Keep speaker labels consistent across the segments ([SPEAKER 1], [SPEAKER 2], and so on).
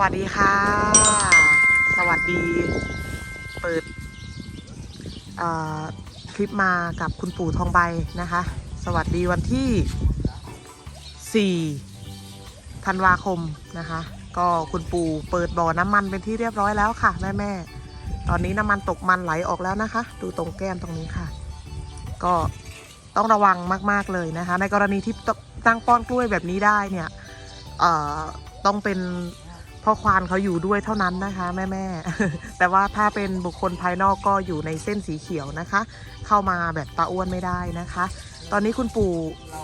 [SPEAKER 1] วัสดีค่ะ สวัสดี เปิดคลิปมากับคุณปู่ทองใบนะคะ สวัสดีวันที่ 4 ธันวาคมนะคะ ก็คุณปู่เปิดบ่อน้ำมันเป็นที่เรียบร้อยแล้วค่ะ แม่แม่ตอนนี้น้ำมันตกมันไหลออกแล้วนะคะ ดูตรงแก้มตรงนี้ค่ะ ก็ต้องระวังมาก ๆ เลยนะคะ ในกรณีที่ตั้งป้อนกล้วยแบบนี้ได้เนี่ยต้องเป็น พ่อควานเขาอยู่ด้วยเท่านั้นนะคะ แม่แม่ๆแต่ว่าถ้าเป็นบุคคลภายนอกก็อยู่ในเส้นสีเขียวนะคะ เข้ามาแบบตาอ้วนไม่ได้นะคะ ตอนนี้คุณปู่
[SPEAKER 2] เรา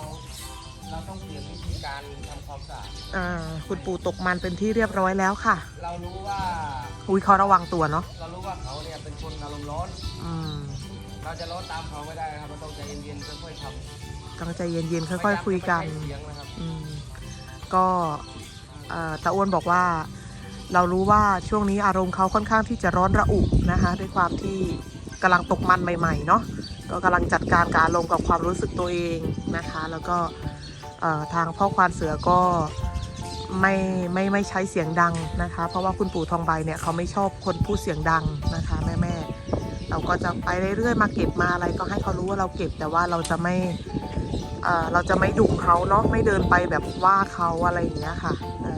[SPEAKER 2] เราต้องเปลี่ยนวิธีการทำความสะอาด
[SPEAKER 1] อ่าคุณปู่ตกมันเป็นที่เรียบร้อยแล้วค่ะ
[SPEAKER 2] เรารู้ว่า
[SPEAKER 1] อุ้ยเขาระวังตัวเนาะ
[SPEAKER 2] เรารู้ว่าเขาเนี่ยเป็นคนอารมณ์ร้อน
[SPEAKER 1] อืม
[SPEAKER 2] เราจะร้อนตามเขาไม่ได้นะครับเราต้องใจเย็นๆค่อยๆทำ
[SPEAKER 1] ต้องใจเย็นๆค่อยๆคุยกัน
[SPEAKER 2] ไม่ใช่เสียงนะครับ
[SPEAKER 1] อืมก็เอ่อตาอ้วนบอกว่า เรารู้ว่าช่วงนี้อารมณ์เขาค่อนข้างที่จะร้อนระอุนะคะ ด้วยความที่กำลังตกมันใหม่ๆเนาะก็กำลังจัดการการมณ์กับความรู้สึกตัวเองนะคะ แล้วก็ทางพ่อควานเสือก็ไม่ไม่ไม่ใช้เสียงดังนะคะ เพราะว่าคุณปู่ทองใบเนี่ยเขาไม่ชอบคนพูดเสียงดังนะคะแม่แม่เราก็จะไปเรื่อยๆมาเก็บมาอะไรก็ให้เขารู้ว่าเราเก็บแต่ว่าเราจะไม่เราจะไม่ดุเขาเนาะไม่เดินไปแบบว่าเขาอะไรอย่างเงี้ยค่ะเอ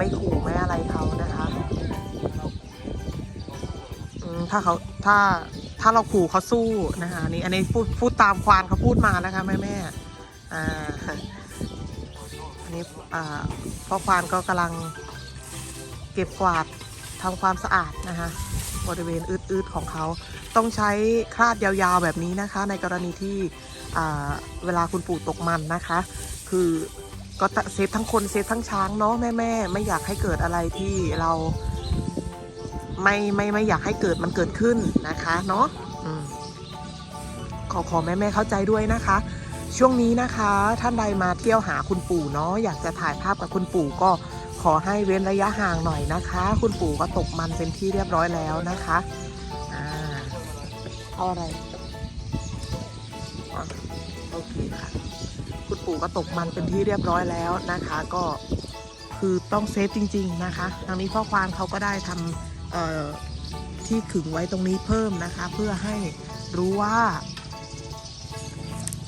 [SPEAKER 1] ไม่ขู่ไม่อะไรเขานะคะถ้าเขาถ้าถ้าเราขู่เขาสู้นะคะนี่อันนี้พูดพูดตามควานเขาพูดมานะคะแม่แม่อ่าอันนี้อ่าพ่อควานก็กำลังเก็บกวาดทำความสะอาดนะคะบริเวณอืดๆของเขาต้องใช้คลาดยาวๆแบบนี้นะคะ ในกรณีที่อ่าเวลาคุณปู่ตกมันนะคะ คือ ก็เซฟทั้งคนเซฟทั้งช้างเนาะแม่แม่ไม่อยากให้เกิดอะไรที่เราไม่ไม่ไม่อยากให้เกิดมันเกิดขึ้นนะคะเนาะอขอขอแม่แม่เข้าใจด้วยนะคะ ช่วงนี้นะคะ ท่านใดมาเที่ยวหาคุณปู่เนาะอยากจะถ่ายภาพกับคุณปู่ก็ขอให้เว้นระยะห่างหน่อยนะคะ คุณปู่ก็ตกมันเป็นที่เรียบร้อยแล้วนะคะอ่าเอาอะไรโอเคค่ะ คุณปู่ก็ตกมันเป็นที่เรียบร้อยแล้วนะคะ ก็คือต้องเซฟจริง ๆนะคะ ทางนี้พ่อควานเขาก็ได้ทำที่ขึงไว้ตรงนี้เพิ่มนะคะ เพื่อให้รู้ว่า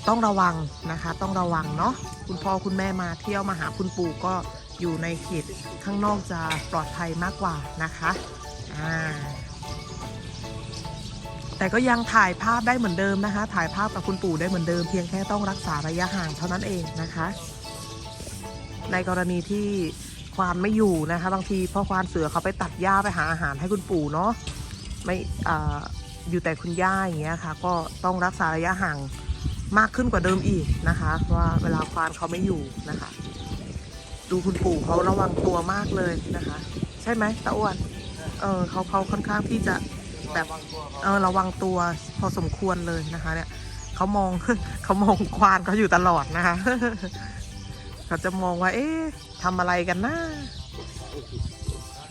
[SPEAKER 1] ต้องระวังนะคะ ต้องระวังเนาะคุณพ่อคุณแม่มาเที่ยวมาหาคุณปู่ก็อยู่ในเขตข้างนอกจะปลอดภัยมากกว่านะคะอ่า แต่ก็ยังถ่ายภาพได้เหมือนเดิมนะคะ ถ่ายภาพกับคุณปู่ได้เหมือนเดิม เพียงแค่ต้องรักษาระยะห่างเท่านั้นเองนะคะ ในกรณีที่ควานไม่อยู่นะคะ บางทีพ่อควานเสือเขาไปตัดหญ้าไปหาอาหารให้คุณปู่เนาะไม่อ่อยู่แต่คุณย่าอย่างเงี้ยค่ะ ก็ต้องรักษาระยะห่างมากขึ้นกว่าเดิมอีกนะคะ เพราะว่าเวลาควานเขาไม่อยู่นะคะ ดูคุณปู่เขาระวังตัวมากเลยนะคะ ใช่ไหมตาอ้วนเออเขาเขาค่อนข้างที่จะ แบบ
[SPEAKER 2] วางตัวเขา
[SPEAKER 1] เออระวังตัวพอสมควรเลยนะคะ เนี่ยเขามองเขามองควานเขาอยู่ตลอดนะคะเขาจะมองว่า เอ๊ะทำอะไรกันนะ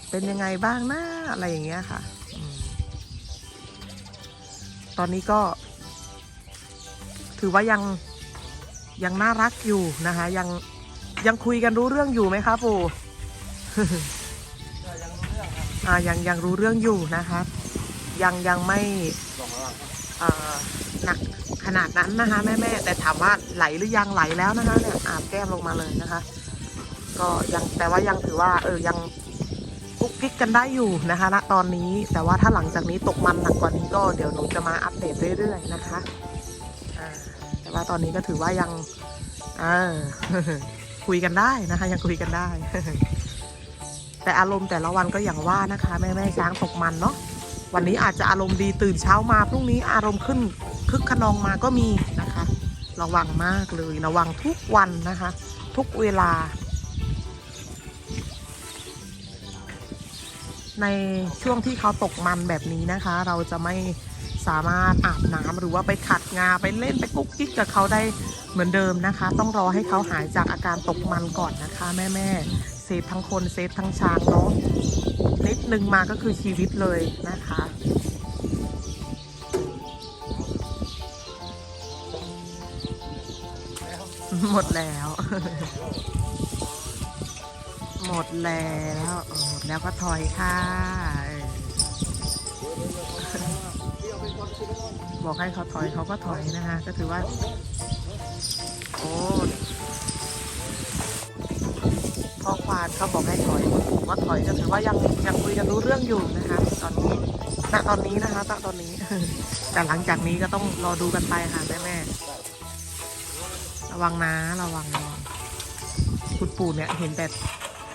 [SPEAKER 1] เป็นยังไงบ้างนะอะไรอย่างเงี้ยค่ะอืมตอนนี้ก็ ถือว่ายังยังน่ารักอยู่นะคะ ยังยังคุยกันรู้เรื่องอยู่ไหมคะปู่
[SPEAKER 2] ก็ยังรู้เรื่องครับ
[SPEAKER 1] อ่ายังยังรู้เรื่องอยู่นะคะ ยังยังไม่หนักขนาดนั้นนะคะแม่แม่แต่ถามว่าไหลหรือยังไหลแล้วนะคะเนี่ยอาบแก้มลงมาเลยนะคะ ก็ยังแต่ว่ายังถือว่า เออยังกุ๊กกิ๊กกันได้อยู่นะคะณตอนนี้แต่ว่าถ้าหลังจากนี้ตกมันหนักกว่านี้ก็เดี๋ยวหนูจะมาอัปเดตเรื่อยๆนะคะแต่ว่าตอนนี้ก็ถือว่ายังคุยกันได้นะคะ ยังคุยกันได้ แต่อารมณ์แต่ละวันก็อย่างว่านะคะ แม่แม่ช้างตกมันเนาะ วันนี้อาจจะอารมณ์ดีตื่นเช้ามาพรุ่งนี้อารมณ์ขึ้นคึกขนองมาก็มีนะคะ ระวังมากเลยระวังทุกวันนะคะ ทุกเวลา ในช่วงที่เขาตกมันแบบนี้นะคะ เราจะไม่สามารถอาบน้ำหรือว่าไปขัดงาไปเล่นไปกุ๊กกิ๊กกับเขาได้เหมือนเดิมนะคะ ต้องรอให้เขาหายจากอาการตกมันก่อนนะคะ แม่แม่ ฟทั้งคนเซฟทั้งช้างเนาะนิดนึงมาก็คือชีวิตเลยนะคะหมดแล้ว หมดแล้วหมดแล้วก็ถอยค่ะ บอกให้เขาถอยเขาก็ถอยนะคะ ก็ถือว่า โอ้ วานเขาบอกให้ถอยผมว่าถอยก็ถือว่ายังยังคุยกันรู้เรื่องอยู่นะคะ ตอนนี้ณตอนนี้นะคะณตอนนี้ แต่หลังจากนี้ก็ต้องรอดูกันไปค่ะแม่แม่ระวังนะระวังระวังคุณปู่เนี่ยเห็นแต่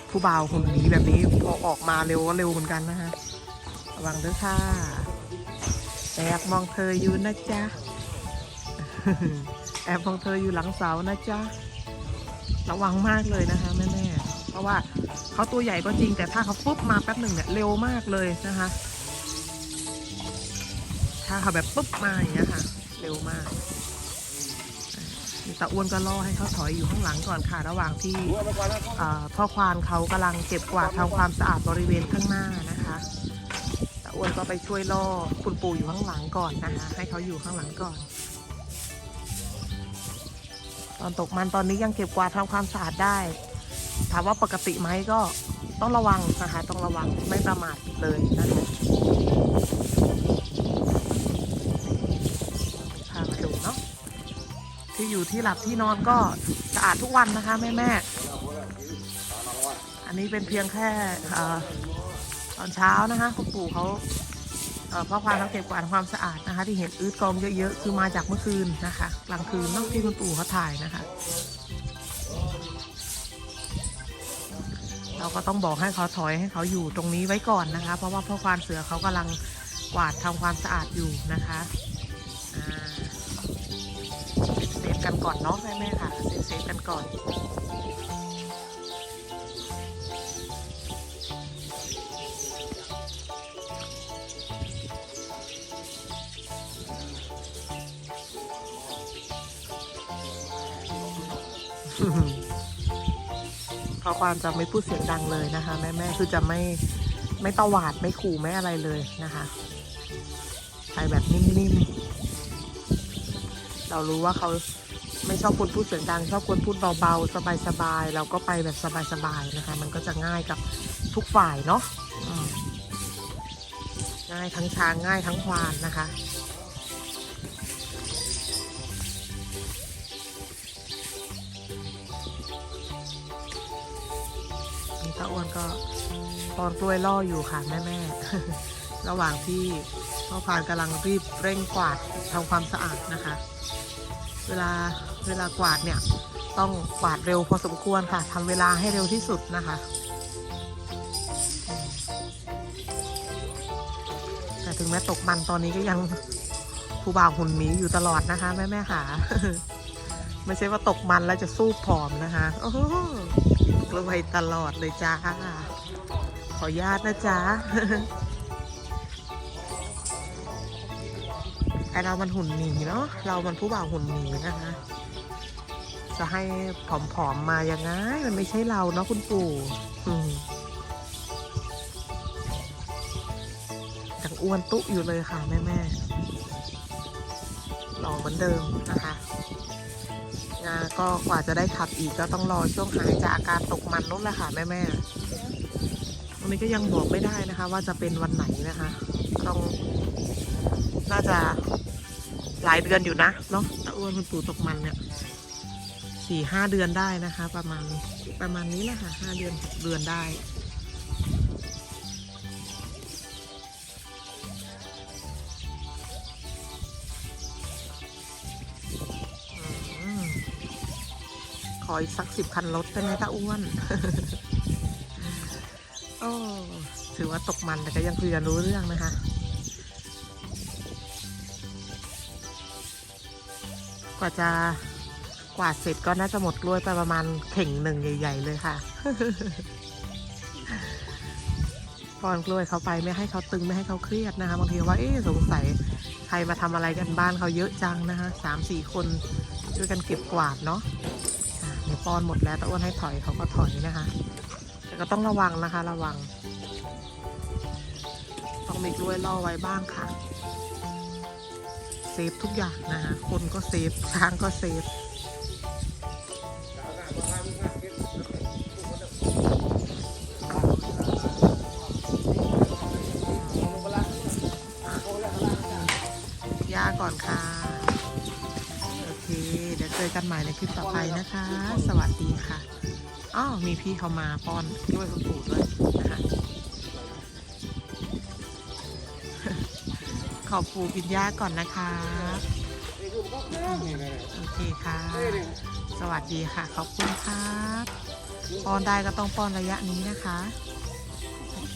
[SPEAKER 1] ผู้บ่าวหุ่นดีแบบนี้พอออกมาเร็วก็เร็วเหมือนกันนะคะระวังด้วยค่ะแอบมองเธออยู่นะจ๊ะแอบมองเธออยู่หลังเสานะจ๊ะระวังมากเลยนะคะแม่แม่ ราะว่าเขาตัวใหญ่ก็จริง แต่ถ้าเขาปุ๊บมาแป๊บหนึ่งเนี่ยเร็วมากเลยนะคะ ถ้าเขาแบบปุ๊บมาอย่างเงี้ยค่ะ เร็วมากตาอ้วนก็ล่อให้เขาถอยอยู่ข้างหลังก่อนค่ะ ระหว่างที่พ่อควานเขากำลังเก็บกวาดทำความสะอาดบริเวณข้างหน้านะคะตาอ้วนก็ไปช่วยล่อคุณปู่อยู่ข้างหลังก่อนนะคะ ให้เขาอยู่ข้างหลังก่อน ตอนตกมันตอนนี้ยังเก็บกวาดทำความสะอาดได้ ถามว่าปกติไหมก็ต้องระวังนะคะต้องระวังไม่ประมาทเลยนะคะพามาดูเนาะที่อยู่ที่หลับที่นอนก็สะอาดทุกวันนะคะแม่แม่อันนี้เป็นเพียงแค่ตอนเช้านะคะคุณปู่เขาเอ่อพ่อควานเขาเก็บกวาดความสะอาดนะคะ ที่เห็นอืดกองเยอะๆคือมาจากเมื่อคืนนะคะ กลางคืนนาะที่คุณปู่เขาถ่ายนะคะ เราก็ต้องบอกให้เขาถอยให้เขาอยู่ตรงนี้ไว้ก่อนนะคะ เพราะว่าพ่อควานเสือเขากำลังกวาดทำความสะอาดอยู่นะคะเซฟกันก่อนเนาะแม่แม่ค่ะเซฟเซฟกันก่อน พอควานจะไม่พูดเสียงดังเลยนะคะ แม่แม่คือจะไม่ไม่ตวาดไม่ขู่ไม่อะไรเลยนะคะ ไปแบบนิ่มๆ เรารู้ว่าเขาไม่ชอบคนพูดเสียงดัง ชอบคนพูดเบาๆ สบายๆ เราก็ไปแบบสบายๆนะคะ มันก็จะง่ายกับทุกฝ่ายเนาะง่ายทั้งช้างง่ายทั้งควานนะคะ อ้วนก็ปอนกล้วยล่ออยู่ค่ะแม่แม่ระหว่างที่พ่อพานกำลังรีบเร่งกวาดทำความสะอาดนะคะ เวลาเวลากวาดเนี่ยต้องกวาดเร็วพอสมควรค่ะทำเวลาให้เร็วที่สุดนะคะ แต่ถึงแม้ตกมันตอนนี้ก็ยังผู้บ่าวหุ่นหมีอยู่ตลอดนะคะ แม่แม่ค่ะ ไม่ใช่ว่าตกมันแล้วจะสู้ผอมนะคะโอ้ โหกล้วตลอดเลยจ้า ขออนุญาตนะจ๊ะไอเรามันหุ่นหมีเนาะเรามันผู้บ่าวหุ่นหมีนะคะ จะให้ผอมๆมายังไง มันไม่ใช่เราเนาะคุณปู่ยังอ้วนตุ๊อยู่เลยค่ะแม่ๆหล่อเหมือนเดิมนะคะ งาก็กว่าจะได้ขับอีกก็ต้องรอช่วงหายจากอาการตกมันนู่นแหละค่ะแม่แม่วันนี้ก็ยังบอกไม่ได้นะคะ ว่าจะเป็นวันไหนนะคะ ต้องน่าจะหลายเดือนอยู่นะเนาะตะอ้วนคุณปู่ตกมันเนี่ยสี่ห้าเดือนได้นะคะ ประมาณประมาณนี้แหละค่ะห้าเดือนหกเดือนได้ ออีกสักสิบคันรถได้ไหมตาอ้วนโอ้ถือว่าตกมันแต่ก็ยังคุยกันรู้เรื่องนะคะกว่าจะกวาดเสร็จก็น่าจะหมดกล้วยไปประมาณเข่งหนึ่งใหญ่ ๆ เลยค่ะป้อนกล้วยเขาไปไม่ให้เขาตึงไม่ให้เขาเครียดนะคะบางทีว่าเอ๊สงสัยใครมาทำอะไรกันบ้านเขาเยอะจังนะคะสามสี่คนช่วยกันเก็บกวาดเนาะ อะเดี๋ยวป้อนหมดแล้วตะอ้วนให้ถอยเขาก็ถอยนะคะ แต่ก็ต้องระวังนะคะ ระวัง ต้องมีกล้วยล่อไว้บ้างค่ะ เซฟทุกอย่างนะคะ คนก็เซฟช้างก็เซฟ กันใหม่ในคลิปต่อไปนะคะ สวัสดีค่ะอ้าวมีพี่เขามาป้อนกล้วยคุณปู่ด้วยนะคะขอบปู่กินยาก่อนนะคะ โอเคค่ะ สวัสดีค่ะ ขอบคุณครับป้อนได้ก็ต้องป้อนระยะนี้นะคะ โอเค